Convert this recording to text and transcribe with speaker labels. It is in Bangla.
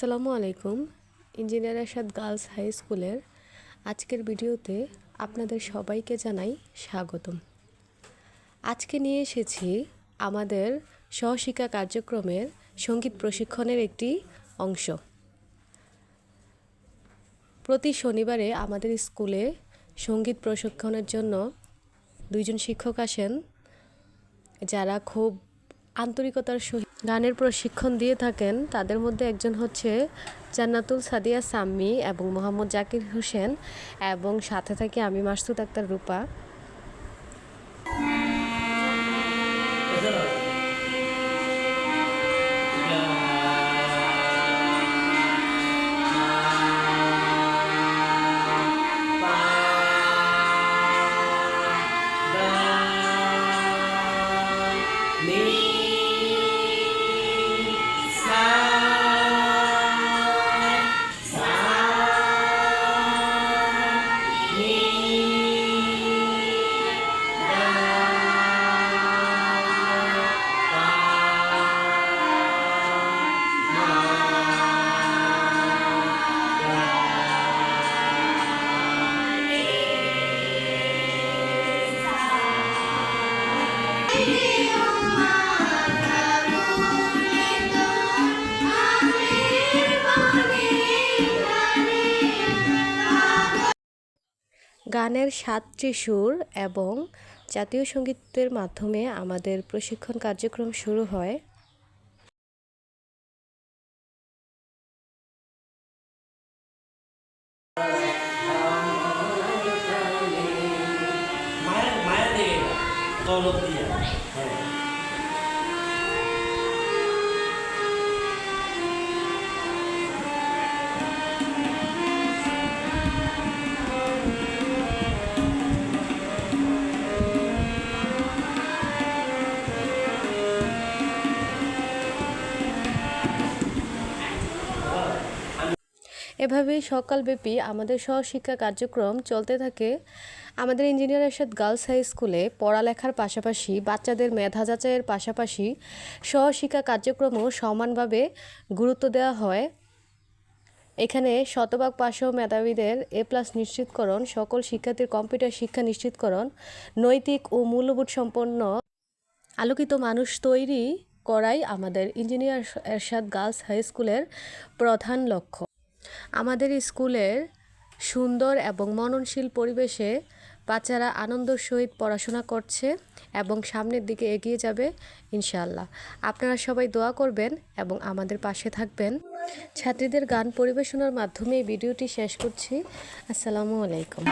Speaker 1: আসসালামু আলাইকুম, ইঞ্জিনিয়ার আসাদ গার্লস হাই স্কুলের আজকের ভিডিওতে আপনাদের সবাইকে জানাই স্বাগতম। আজকে নিয়ে এসেছি আমাদের সহশিক্ষা কার্যক্রমের সংগীত প্রশিক্ষণের একটি অংশ। প্রতি শনিবারে আমাদের স্কুলে সংগীত প্রশিক্ষণের জন্য দুইজন শিক্ষক আসেন, যারা খুব আন্তরিকতার সহিত গানের প্রশিক্ষণ দিয়ে থাকেন, তাদের মধ্যে একজন হচ্ছে জান্নাতুল সাদিয়া সাম্মি এবং মোহাম্মদ জাকির হোসেন এবং সাথে থাকি আমি মাসুদ আক্তার রূপা। গানের সাতটি সুর এবং জাতীয় সঙ্গীতের মাধ্যমে আমাদের প্রশিক্ষণ কার্যক্রম শুরু হয়।
Speaker 2: মায়ের মায়ের দৌলত দিয়া। হ্যাঁ।
Speaker 1: এভাবেই সকালব্যাপী আমাদের সহশিক্ষা কার্যক্রম চলতে থাকে। আমাদের ইঞ্জিনিয়ার এরশাদ গার্লস হাই স্কুলে পড়ালেখার পাশাপাশি বাচ্চাদের মেধা যাচাইয়ের পাশাপাশি সহশিক্ষা কার্যক্রমও সমানভাবে গুরুত্ব দেওয়া হয়। এখানে শতভাগ পাশও মেধাবীদের এ প্লাস নিশ্চিতকরণ, সকল শিক্ষার্থীর কম্পিউটার শিক্ষা নিশ্চিতকরণ, নৈতিক ও মূল্যবোধ সম্পন্ন আলোকিত মানুষ তৈরি করাই আমাদের ইঞ্জিনিয়ার এরশাদ গার্লস হাই স্কুলের প্রধান লক্ষ্য। আমাদের স্কুলের সুন্দর এবং মননশীল পরিবেশে বাচ্চারা আনন্দের সহিত পড়াশোনা করছে এবং সামনের দিকে এগিয়ে যাবে, ইনশাআল্লাহ। আপনারা সবাই দোয়া করবেন এবং আমাদের পাশে থাকবেন। ছাত্রীদের গান পরিবেশনার মাধ্যমে এই ভিডিওটি শেষ করছি। আসসালামু আলাইকুম।